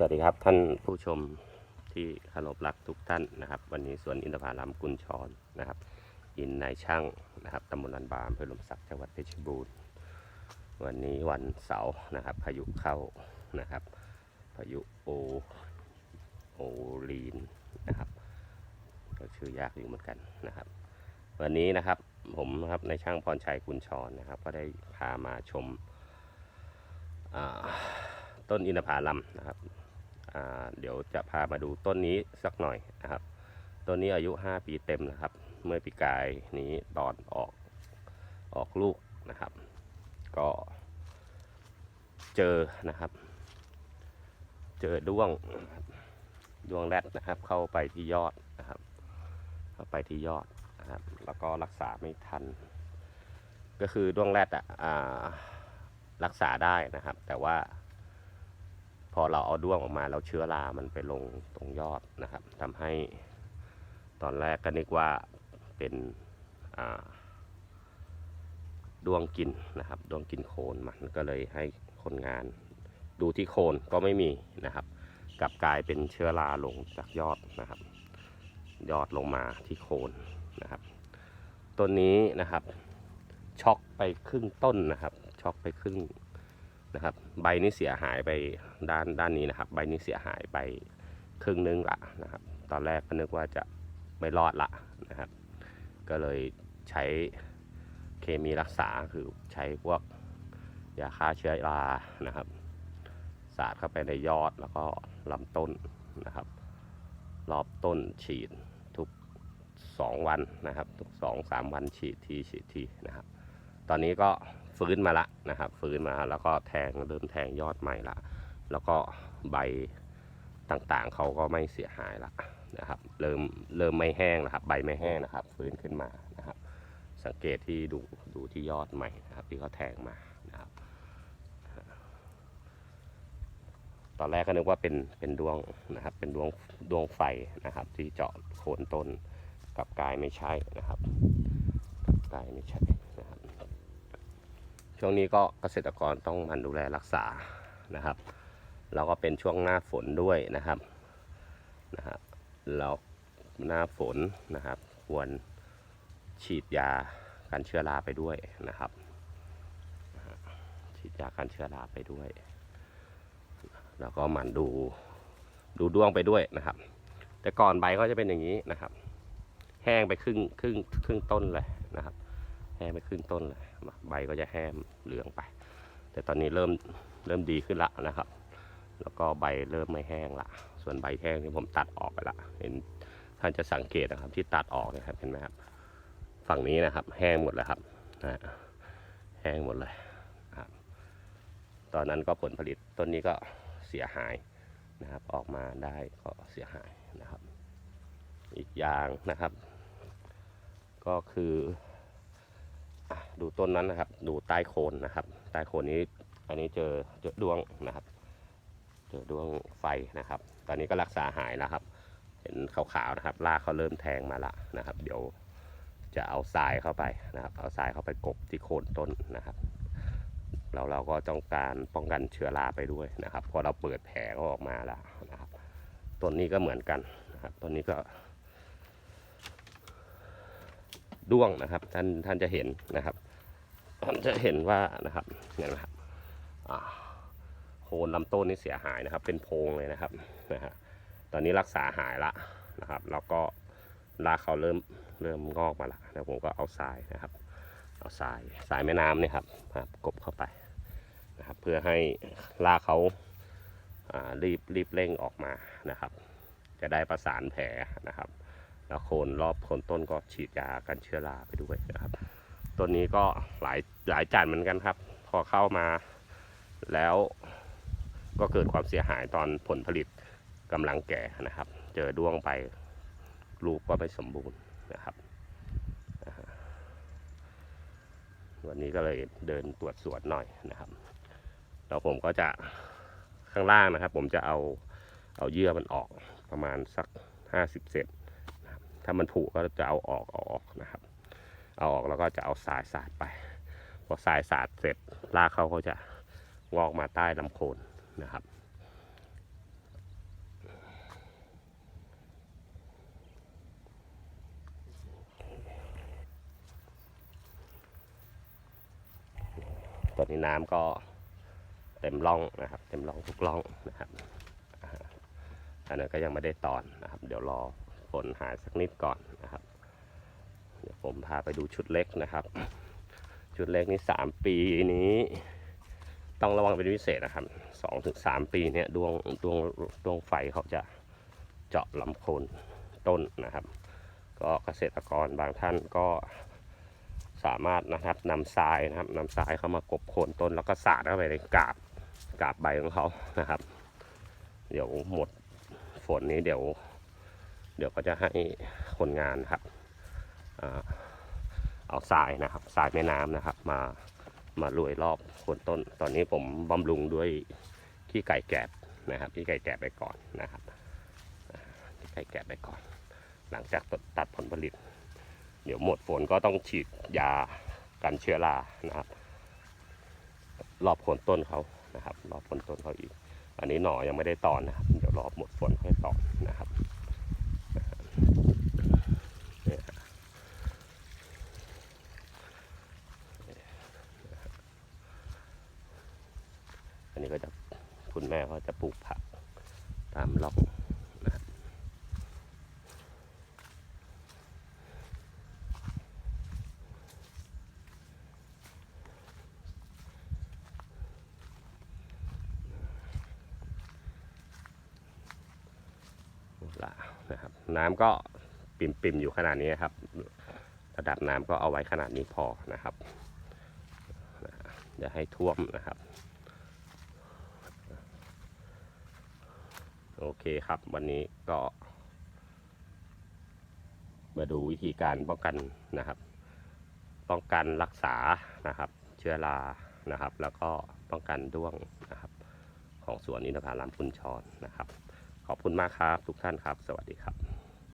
สวัสดีครับท่านผู้ชมที่เคารพรักทุกท่านนะครับ วันนี้สวนอินทผลัมกุญชรนะครับ อินนายช่างนะครับตำบลลันบาอำเภอลมศักดิ์จังหวัดเพชรบูรณ์วันนี้วันเสาร์นะครับพายุเข้านะครับพายุโอโอลีนนะครับก็ชื่อยากอยู่เหมือนกันนะครับ วันนี้นะครับผมนะครับในายช่างพรชัยกุญชรนะครับ ก็ได้พามาชมต้นอินทผลัมนะครับ เดี๋ยวจะพามาดูต้นนี้สักหน่อยนะครับ ต้นนี้อายุ 5 ปีเต็มนะครับ เมื่อปีกายนี้ตอนออกออกลูกนะครับ ก็เจอนะครับ เจอด้วงด้วงแรดนะครับ เข้าไปที่ยอดนะครับ เข้าไปที่ยอดนะครับ แล้วก็รักษาไม่ทัน ก็คือด้วงแรดอะรักษาได้นะครับ แต่ว่า อเราเอาด้วงออกมาแล้วเชื้อรา มันไปลงตรงยอดนะครับทำให้ตอนแรกก็นึกว่าเป็นด้วงกินนะครับด้วงกินโคนมันก็เลยให้คนงานดูที่โคนก็ไม่มีนะครับกลับกลายเป็นเชื้อราลงจากยอดนะครับ ยอดลงมาที่โคนนะครับต้นนี้นะครับช็อกไปครึ่งต้นนะครับช็อกไปครึ่ง นะครับ ใบนี้เสียหายไปด้านด้านนี้นะครับ ใบนี้เสียหายไปครึ่งนึงละนะครับ ตอนแรกก็นึกว่าจะไม่รอดละนะครับ ก็เลยใช้เคมีรักษาคือใช้พวกยาฆ่าเชื้อรานะครับ สาดเข้าไปในยอดแล้วก็ลำต้นนะครับ รอบต้นฉีดทุก 2 วันนะครับ ทุก 2-3 วันฉีดทีฉีดทีนะครับ ตอนนี้ก็ฟื้นมาละนะครับ ฟื้นมาแล้วก็แทงเริ่มแทงยอดใหม่ละ แล้วก็ใบต่างๆเขาก็ไม่เสียหายละนะครับ เริ่มเริ่มไม่แห้งนะครับ ใบไม่แห้งนะครับ ฟื้นขึ้นมานะครับ สังเกตที่ดูดูที่ยอดใหม่นะครับ ที่เขาแทงมานะครับ ตอนแรกก็นึกว่าเป็นเป็นดวงนะครับ เป็นดวงดวงไฟนะครับ ที่เจาะโคนต้นกับกายไม่ใช่นะครับ กับกายไม่ใช่ ช่วงนี้ก็เกษตรกรต้องมันดูแลรักษานะครับ แล้วก็เป็นช่วงหน้าฝนด้วยนะครับนะฮะแล้วหน้าฝนนะครับ ควรฉีดยากันเชื้อราไปด้วยนะครับ ฉีดยากันเชื้อราไปด้วย แล้วก็หมันดูดูดวงไปด้วยนะครับ แต่ก่อนใบก็จะเป็นอย่างนี้นะครับ แห้งไปครึ่งครึ่งครึ่งต้นเลยนะครับ แห้ไปครึ่งต้นเลยใบก็จะแห้เหลืองไป แต่ตอนนี้เริ่มเริ่มดีขึ้นละนะครับ แล้วก็ใบเริ่มไม่แห้งละ ส่วนใบแห้งที่ผมตัดออกไปละ เห็นท่านจะสังเกตนะครับที่ตัดออกนะครับเห็นไหมครับ ฝั่งนี้นะครับ แห้งหมดเลยครับนะแห้งหมดเลยนะครับ ตอนนั้นก็ผลผลิตต้นนี้ก็เสียหายนะครับ ออกมาได้ก็เสียหายนะครับ อีกอย่างนะครับ ก็คือ ดูต้นนั้นนะครับ ดูใต้โคนนะครับ ใต้โคนนี้ อันนี้เจอเจอดวงนะครับ เจอดวงไฟนะครับ ตอนนี้ก็รักษาหายแล้วครับ เห็นขาวๆนะครับรากเขาเริ่มแทงมาละนะครับ เดี๋ยวจะเอาทรายเข้าไปนะครับ เอาทรายเข้าไปกบที่โคนต้นนะครับเราเราก็ต้องการป้องกันเชื้อราไปด้วยนะครับ พอเราเปิดแผลเขาออกมาแล้วนะครับต้นนี้ก็เหมือนกันนะครับต้นนี้ก็ ด้วงนะครับ ท่านท่านจะเห็นนะครับ ท่านจะเห็นว่านะครับเนี่ยนะครับโคนลำต้นนี่เสียหายนะครับ เป็นโพงเลยนะครับนะฮะตอนนี้รักษาหายละนะครับ แล้วก็รากเขาเริ่มเริ่มงอกมาละแล้วผมก็เอาทรายนะครับ เอาทรายทรายแม่น้ำเนี่ยครับครับกบเข้าไปนะครับ เพื่อให้รากเขารีบรีบเร่งออกมานะครับ จะได้ประสานแผลนะครับ แล้วโคนรอบโคนต้นก็ฉีดยากันเชื้อราไปด้วยนะครับต้นนี้ก็หลายหลายจันเหมือนกันครับ พอเข้ามาแล้วก็เกิดความเสียหายตอนผลผลิตกำลังแก่นะครับ เจอด้วงไปลูกก็ไม่สมบูรณ์นะครับ วันนี้ก็เลยเดินตรวจสวนหน่อยนะครับแล้วผมก็จะข้างล่างนะครับ ผมจะเอาเอาเยื่อมันออกประมาณสัก 50 เซน ถ้ามันผุก็จะเอาออกเอาออกนะครับ เอาออกแล้วก็จะเอาสายสาดไป พอสายสาดเสร็จลากเขาเขาจะงอกมาใต้ลำโคนนะครับตอนนี้น้ำก็เต็มร่องนะครับ เต็มร่องทุกร่องนะครับอันนั้นก็ยังไม่ได้ตอนนะครับ เดี๋ยวรอ ฝนหายสักนิดก่อนนะครับ เดี๋ยวผมพาไปดูชุดเล็กนะครับ ชุดเล็กนี่สามปีนี้ ต้องระวังเป็นพิเศษนะครับสองถึงสามปีเนี่ยดวงดวงดวงไฟเขาจะเจาะลำโคนต้นนะครับ ก็เกษตรกรบางท่านก็สามารถนะครับนำทรายนะครับนำทรายเข้ามากบโคนต้นแล้วก็สาดเข้าไปในกาบกาบใบของเขานะครับ เดี๋ยวหมดฝนนี้เดี๋ยว เดี๋ยวก็จะให้คนงานครับเอาทรายนะครับทรายแม่น้ำนะครับ มามาลุยรอบโคนต้น ตอนนี้ผมบำรุงด้วยขี้ไก่แกบนะครับขี้ไก่แกบไปก่อนนะครับขี้ไก่แกบไปก่อน หลังจากตัดผลผลิต เดี๋ยวหมดฝนก็ต้องฉีดยากันเชื้อรานะครับ รอบโคนต้นเขานะครับ รอบโคนต้นเขาอีก อันนี้หน่อยังไม่ได้ตอนนะครับ เดี๋ยวรอบหมดฝนค่อยตอนนะครับเนี่ยฮะอั นนี้ก็จะคุณแม่เขาจะปลูกผักตามร่องนะครับละนะครับ น้ำก็ปิ่มๆอยู่ขนาดนี้ครับ ระดับน้ำก็เอาไว้ขนาดนี้พอนะครับนะอย่าให้ท่วมนะครับ โอเคครับวันนี้ก็ มาดูวิธีการป้องกันนะครับ ป้องกันรักษานะครับ เชื้อรานะครับ แล้วก็ป้องกันด้วงนะครับ ของสวนอินทผลัมพุนชรนะครับ ขอบคุณมากครับ ทุกท่านครับ สวัสดีครับ